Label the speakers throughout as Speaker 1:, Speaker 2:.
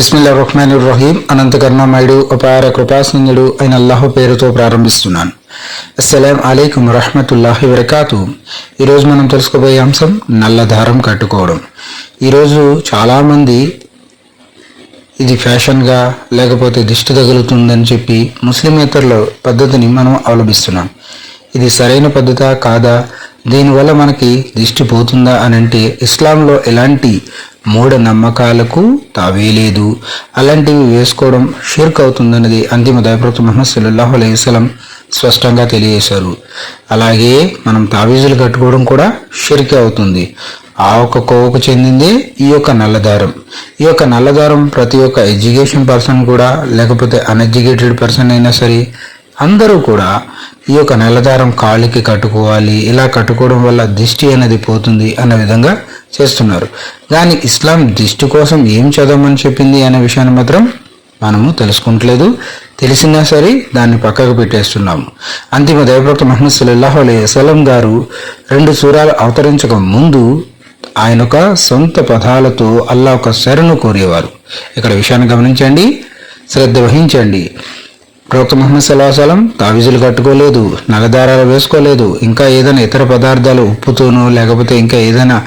Speaker 1: బిస్మిల్లా రహ్మాన్ రహీం అనంత కరుణామయుడు అపార కృపాసన్యుడు అయిన అల్లాహ్ పేరుతో ప్రారంభిస్తున్నాను. అస్సలాం అలైకుం రహమతుల్లాహి వరకాతు ఈరోజు మనం తెలుసుకోబోయే అంశం నల్ల దారం కట్టుకోవడం. ఈరోజు చాలామంది ఇది ఫ్యాషన్గా లేకపోతే దిష్టి తగులుతుందని చెప్పి ముస్లిమేతరుల పద్ధతిని మనం అవలంబిస్తున్నాం. ఇది సరైన పద్ధత కాదా? దీనివల్ల మనకి దిష్టి పోతుందా అని అంటే ఇస్లాంలో ఎలాంటి మూఢ నమ్మకాలకు తావేలేదు. అలాంటివి వేసుకోవడం షిర్క్ అవుతుందన్నది అంతిమ దయప్రవక్త మహమ్మద్ సల్లాహు అలైహి వసలం స్పష్టంగా తెలియజేశారు. అలాగే మనం తావీజులు కట్టుకోవడం కూడా షిర్కే అవుతుంది. ఆ ఒక కోవకు చెందింది ఈ యొక్క నల్లదారం. ఈ యొక్క నల్లదారం ప్రతి ఒక్క ఎడ్యుకేషన్ పర్సన్ కూడా లేకపోతే అన్ఎడ్యుకేటెడ్ పర్సన్ అయినా సరే అందరూ కూడా ఈ యొక్క నల్లదారం కాళ్ళకి కట్టుకోవాలి. ఇలా కట్టుకోవడం వల్ల దిష్టి అనేది పోతుంది అన్న విధంగా చేస్తున్నారు. కానీ ఇస్లాం దిష్టి కోసం ఏం చదవమని చెప్పింది అనే విషయాన్ని మాత్రం మనము తెలుసుకుంటలేదు. తెలిసినా సరే దాన్ని పక్కకు పెట్టేస్తున్నాము. అంతిమ దైవప్రవక్త మహమ్మద్ సల్లాహు అలీ వసల్లం గారు రెండు సూరాలు అవతరించక ముందు ఆయన ఒక సొంత పదాలతో అల్లా ఒక శరణు కోరేవారు. ఇక్కడ విషయాన్ని గమనించండి. శ్రద్ధ వహించండి. ప్రవక్త మహమ్మద్ సల్లాహలం తావిజులు కట్టుకోలేదు నగదారాలు వేసుకోలేదు ఇంకా ఏదైనా ఇతర పదార్థాలు ఉప్పుతోనో లేకపోతే ఇంకా ఏదైనా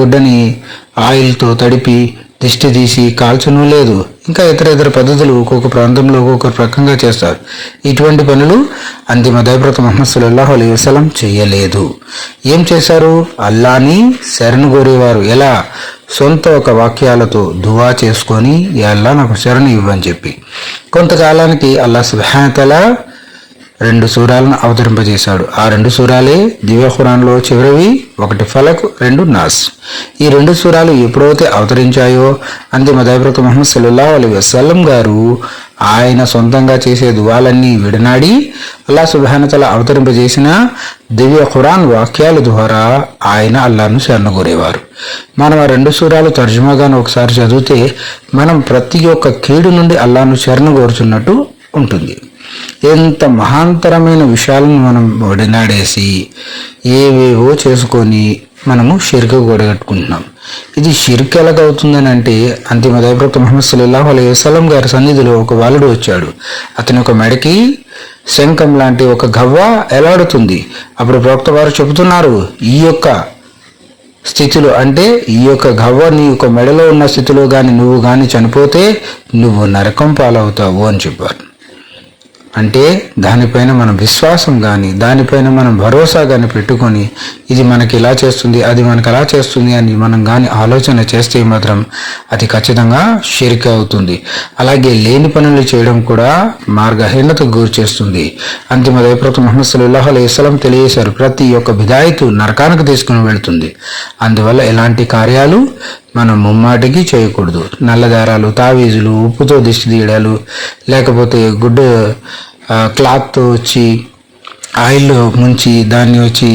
Speaker 1: గుడ్డని ఆయిల్తో తడిపి దిష్టి తీసి కాల్చను లేదు. ఇంకా ఇతర ఇతర పద్ధతులు ఒక్కొక్క ప్రాంతంలో ఒక్కొక్క రకంగా చేస్తారు. ఇటువంటి పనులు అంతిమ దైవ్రత మహమ్మద్ సల్లాహు వసలం చేయలేదు. ఏం చేశారు? అల్లాని శరణు కోరేవారు. ఎలా? సొంత ఒక వాక్యాలతో దువా చేసుకొని అల్లా నాకు శరణు ఇవ్వని చెప్పి. కొంతకాలానికి అల్లా సుహాతల రెండు సూరాలను అవతరింపజేశాడు. ఆ రెండు సూరాలే దివ్య ఖురాన్లో చివరివి ఒకటి ఫలక్ రెండు నాస్. ఈ రెండు సూరాలు ఎప్పుడైతే అవతరించాయో అంతిమ దైవ్రత మహమ్మద్ సల్లా అలీ వసల్లం గారు ఆయన సొంతంగా చేసే దువాలన్నీ విడనాడి అల్లా సుభానతల అవతరింపజేసిన దివ్య ఖురాన్ వాక్యాల ద్వారా ఆయన అల్లాను శరణగోరేవారు. మనం ఆ రెండు సూరాలు తర్జుమాగాను ఒకసారి చదివితే మనం ప్రతి ఒక్క కీడు నుండి అల్లాను శరణు కోరుచున్నట్టు ఉంటుంది. ఎంత మహాంతరమైన విషయాలను మనం ఒడినాడేసి ఏవేవో చేసుకొని మనము షిర్క గొడగట్టుకుంటున్నాం. ఇది షిర్క్ ఎలాగవుతుందని అంటే అంతిమ దైవప్రవక్త మహమ్మద్ సల్లాహు అలై వసలం గారి సన్నిధిలో ఒక బాలుడు వచ్చాడు. అతని ఒక మెడకి శంఖం లాంటి ఒక గవ్వ ఎలాడుతుంది? అప్పుడు ప్రవక్త వారు చెబుతున్నారు ఈ యొక్క స్థితిలో అంటే ఈ యొక్క గవ్వ నీ యొక్క మెడలో ఉన్న స్థితిలో కానీ నువ్వు కానీ చనిపోతే నువ్వు నరకం పాలవుతావు అని చెప్పారు. అంటే దానిపైన మనం విశ్వాసం కానీ దానిపైన మనం భరోసా కానీ పెట్టుకొని ఇది మనకి ఇలా చేస్తుంది అది మనకి అలా చేస్తుంది అని మనం కానీ ఆలోచన చేస్తే మాత్రం అది ఖచ్చితంగా షిరిక అవుతుంది. అలాగే లేని పనులు చేయడం కూడా మార్గహీనతకు గురి చేస్తుంది. అంతిమ దైవప్రవక్త మహమ్మద్ సల్లాహ్ అలైస్లం తెలియజేశారు. ప్రతి ఒక్క విధాయితు నరకానికి తీసుకుని వెళ్తుంది. అందువల్ల ఎలాంటి కార్యాలు మనం ముమ్మాటికి చేయకూడదు. నల్లదారాలు తావీజులు ఉప్పుతో దిష్టి తీయడాలు లేకపోతే గుడ్డు క్లాత్ వచ్చి ఆయిల్ ముంచి దాన్ని వచ్చి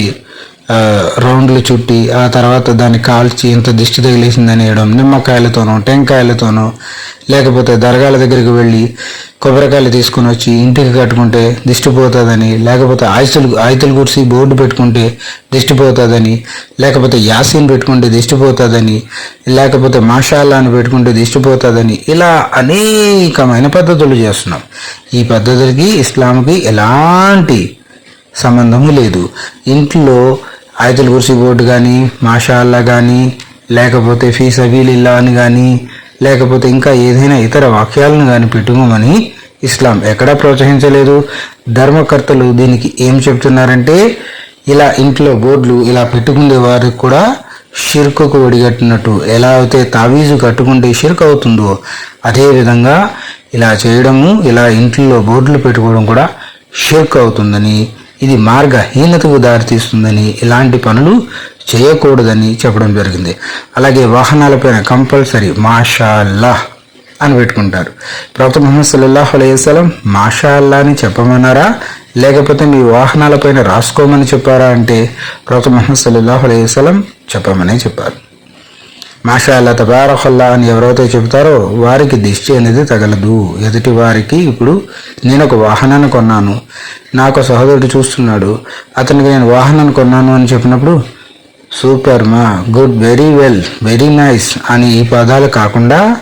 Speaker 1: రౌండ్లు చుట్టి ఆ తర్వాత దాన్ని కాల్చి ఇంత దిష్టి తగిలేసిందని వేయడం నిమ్మకాయలతోనో టెంకాయలతోనో లేకపోతే దర్గాల దగ్గరికి వెళ్ళి కొబ్బరికాయలు తీసుకుని వచ్చి ఇంటికి కట్టుకుంటే దిష్టి పోతుందని లేకపోతే ఆయుతులు ఆయుతులు కురిసి బోర్డు పెట్టుకుంటే దిష్టి పోతుందని లేకపోతే యాసీన్ పెట్టుకుంటే దిష్టి పోతుందని లేకపోతే మాషాల్లా పెట్టుకుంటే దిష్టి పోతుందని ఇలా అనేకమైన పద్ధతులు చేస్తున్నాం. ఈ పద్ధతులకి ఇస్లాంకి ఎలాంటి సంబంధము లేదు. ఇంట్లో ఆయతుల కుర్సీ బోర్డు కానీ మాషాల్లా కానీ లేకపోతే ఫీ సబీలిల్లా అని కానీ లేకపోతే ఇంకా ఏదైనా ఇతర వాక్యాలను కానీ పెట్టుకోమని ఇస్లాం ఎక్కడా ప్రోత్సహించలేదు. ధర్మకర్తలు దీనికి ఏం చెప్తున్నారంటే ఇలా ఇంట్లో బోర్డులు ఇలా పెట్టుకునే వారికి కూడా షిర్కుకు ఒడిగట్టినట్టు ఎలా అయితే తావీజు కట్టుకుంటే షిర్క్ అవుతుందో అదేవిధంగా ఇలా చేయడము ఇలా ఇంట్లో బోర్డులు పెట్టుకోవడం కూడా షిర్క్ అవుతుందని ఇది మార్గహీనతకు దారితీస్తుందని ఇలాంటి పనులు చేయకూడదని చెప్పడం జరిగింది. అలాగే వాహనాలపైన కంపల్సరీ మాషాల్లా అని పెట్టుకుంటారు. ప్రవక్త ముహమ్మద్ సల్లాహ్ అలైస్లం మాషాల్లా అని చెప్పమన్నారా? లేకపోతే మీ వాహనాలపైన రాసుకోమని చెప్పారా అంటే ప్రవక్త ముహమ్మద్ సల్లాహ్ అలైస్లం చెప్పమనే చెప్పమని చెప్పారు. మాషాల్లా తబారహల్లా అని ఎవరైతే చెబుతారో వారికి దిష్టి అనేది తగలదు. ఎదుటి వారికి ఇప్పుడు నేను ఒక వాహనాన్ని కొన్నాను. నాకు సహోదరుడు చూస్తున్నాడు. అతనికి నేను వాహనాన్ని కొన్నాను అని చెప్పినప్పుడు సూపర్ మా good very well very nice అని ఈ పదాలు కాకుండా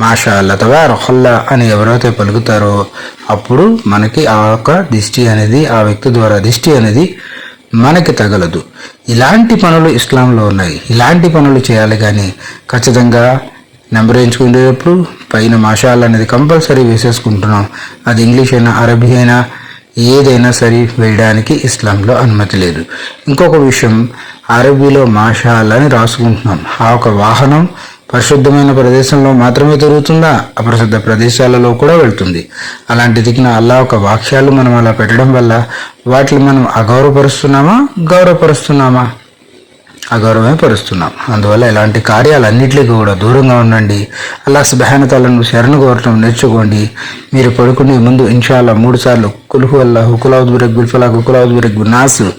Speaker 1: మాషా అల్లా తబారహల్లా అని ఎవరైతే పలుకుతారో అప్పుడు మనకి ఆ యొక్క దిష్టి అనేది ఆ వ్యక్తి ద్వారా దిష్టి అనేది మనకి తగలదు. ఇలాంటి పనులు ఇస్లాంలో ఉన్నాయి. ఇలాంటి పనులు చేయాలి కానీ ఖచ్చితంగా నెంబర్ ఎంచుకునేటప్పుడు పైన మాషాల్ అనేది కంపల్సరీ వేసేసుకుంటున్నాం. అది ఇంగ్లీష్ అయినా అరబీ అయినా ఏదైనా సరే వేయడానికి ఇస్లాంలో అనుమతి లేదు. ఇంకొక విషయం అరబీలో మాషాల్ అని రాసుకుంటున్నాం. ఆ ఒక వాహనం పరిశుద్ధమైన ప్రదేశంలో మాత్రమే తిరుగుతుందా అపరిశుద్ధ ప్రదేశాలలో కూడా వెళ్తుంది. అలాంటి దిగిన అల్లా ఒక వాక్యాలు మనం అలా పెట్టడం వల్ల వాటిని మనం అగౌరవపరుస్తున్నామా? గౌరవపరుస్తున్నామా? అగౌరవమే పరుస్తున్నాం అందువల్ల ఇలాంటి కార్యాలన్నింటికి కూడా దూరంగా ఉండండి. అలా సుబహానతలను శరణు కోరటం నేర్చుకోండి. మీరు పడుకునే ముందు ఇన్షాల్లా మూడు సార్లు కులుహు అల్లా హుకులావుద్ బిరక్ బిల్ఫలా హుకులావుద్ బిరక్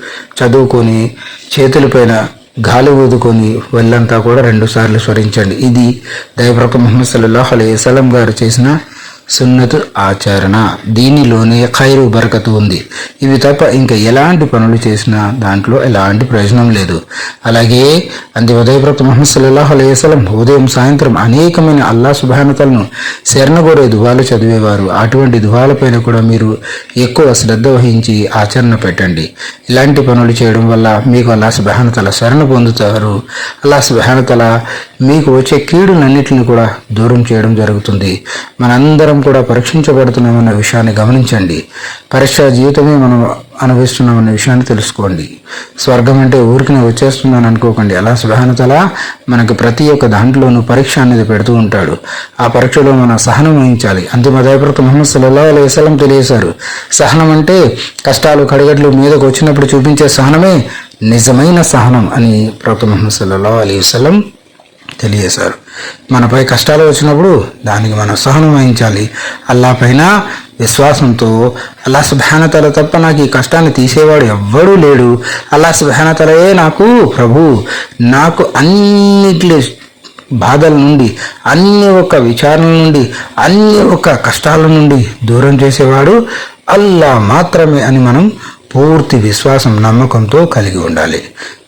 Speaker 1: చదువుకొని చేతులపైన గాలి ఊదుకొని వెళ్ళంతా కూడా రెండు సార్లు స్వరించండి ఇది దైవరక ముహమ్మద్ సల్లాహ్ అలై గారు చేసిన సున్నతు ఆచరణ. దీనిలోనే ఖైరు బరకతు ఉంది. ఇవి తప్ప ఇంకా ఎలాంటి పనులు చేసినా దాంట్లో ఎలాంటి ప్రయోజనం లేదు. అలాగే అంది ఉదయప్రత ముహమ్మద్ సల్లాహ్ అలైవలం ఉదయం సాయంత్రం అనేకమైన అల్లా శుభానతలను శరణగోరే దువాలు చదివేవారు. అటువంటి దువాలపైన కూడా మీరు ఎక్కువ శ్రద్ధ వహించి ఆచరణ పెట్టండి. ఇలాంటి పనులు చేయడం వల్ల మీకు అల్లా శుభానతల శరణ పొందుతారు. అల్లా శుభానతల మీకు వచ్చే కీడులన్నిటిని కూడా దూరం చేయడం జరుగుతుంది. మనందరం కూడా పరీక్షించబడుతున్నామన్న విషయాన్ని గమనించండి. పరీక్ష జీవితమే మనం అనుభవిస్తున్నామన్న విషయాన్ని తెలుసుకోండి. స్వర్గం అంటే ఊరికి వచ్చేస్తుందని అనుకోకండి. అలా సుభానతల మనకు ప్రతి ఒక్క దాంట్లోనూ పరీక్ష అనేది పెడుతూ ఉంటాడు. ఆ పరీక్షలో మనం సహనం వహించాలి. అంతిమ దయప్రత మహమ్మద్ సల్లా అలై వసలం తెలియజేశారు. సహనం అంటే కష్టాలు కడగట్లు మీదకు వచ్చినప్పుడు చూపించే సహనమే నిజమైన సహనం అని ప్రవక్త మహమ్మద్ సల్లా అలీ వసలం తెలియజేశారు. మనపై కష్టాలు వచ్చినప్పుడు దానికి మనం సహనం వహించాలి. అల్లా పైన విశ్వాసంతో అల్లా సుభానతల తప్ప నాకు ఈ కష్టాన్ని తీసేవాడు ఎవ్వడూ లేడు. అల్లా సుభానతలయే నాకు ప్రభు నాకు అన్నిటి బాధల నుండి అన్ని ఒక విచారణ నుండి అన్ని ఒక కష్టాల నుండి దూరం చేసేవాడు అల్లా మాత్రమే అని మనం పూర్తి విశ్వాసం నమ్మకంతో కలిగి ఉండాలి.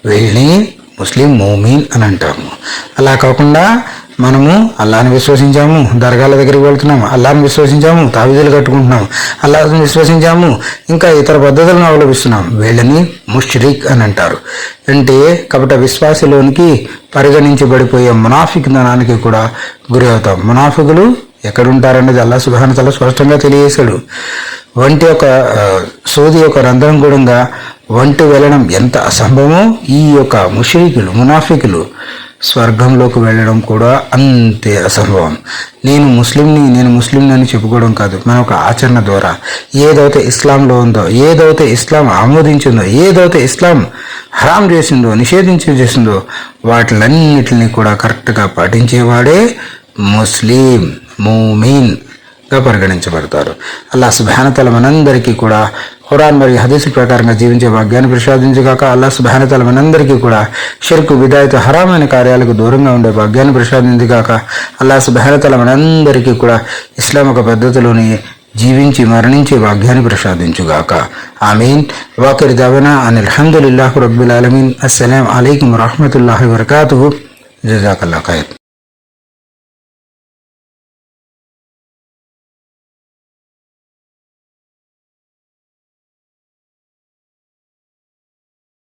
Speaker 1: వీళ్ళని ముస్లిం మోమీన్ అని అంటాము. అలా కాకుండా మనము అల్లాని విశ్వసించాము దర్గాల దగ్గరికి వెళ్తున్నాము అల్లాని విశ్వసించాము తావిజులు కట్టుకుంటున్నాము అల్లాని విశ్వసించాము ఇంకా ఇతర పద్ధతులను అవలంబిస్తున్నాం. వీళ్ళని ముష్రిక్ అని అంటారు. అంటే కాబట్టి విశ్వాసలోనికి పరిగణించబడిపోయే మునాఫిక్ ధనానికి కూడా గురి అవుతాం. మునాఫికులు ఎక్కడుంటారనేది అల్లా సుభానతల స్పష్టంగా తెలియజేశాడు. వంటి యొక్క సోది యొక్క రంధ్రం కూడా వంటి వెళ్ళడం ఎంత అసంభవమో ఈ యొక్క ముషేకులు మునాఫికులు స్వర్గంలోకి వెళ్ళడం కూడా అంతే అసంభవం. నేను ముస్లింని నేను ముస్లింని అని చెప్పుకోవడం కాదు మన ఒక ఆచరణ ద్వారా. ఏదైతే ఇస్లాంలో ఉందో ఏదైతే ఇస్లాం ఆమోదించిందో ఏదైతే ఇస్లాం హరాం చేసిందో నిషేధించి చేసిందో వాటిలన్నిటిని కూడా కరెక్ట్గా పాటించేవాడే ముస్లిం మూమీన్గా పరిగణించబడతారు. అలా సుభానతల మనందరికీ కూడా ఖురాన్ మరియు హదీసు ప్రకారంగా జీవించే భాగ్యాన్ని ప్రసాదించగాక అల్లా సుభానతల మనందరికీ కూడా షిర్కు విదాయత హరామైన కార్యాలకు దూరంగా ఉండే భాగ్యాన్ని ప్రసాదించగాక అల్లా సుభానతల మనందరికీ కూడా ఇస్లాం ఒక పద్ధతిలోని జీవించి మరణించే భాగ్యాన్ని ప్రసాదించుగాక. ఆమీన్. వాకరి దవనా అని అల్హందుల్లాహు రబ్బుల్ ఆలమీన్. అస్సలాం అలైకుం రహమతుల్లాహి వరకాతు జజాకల్లా ఖైర్.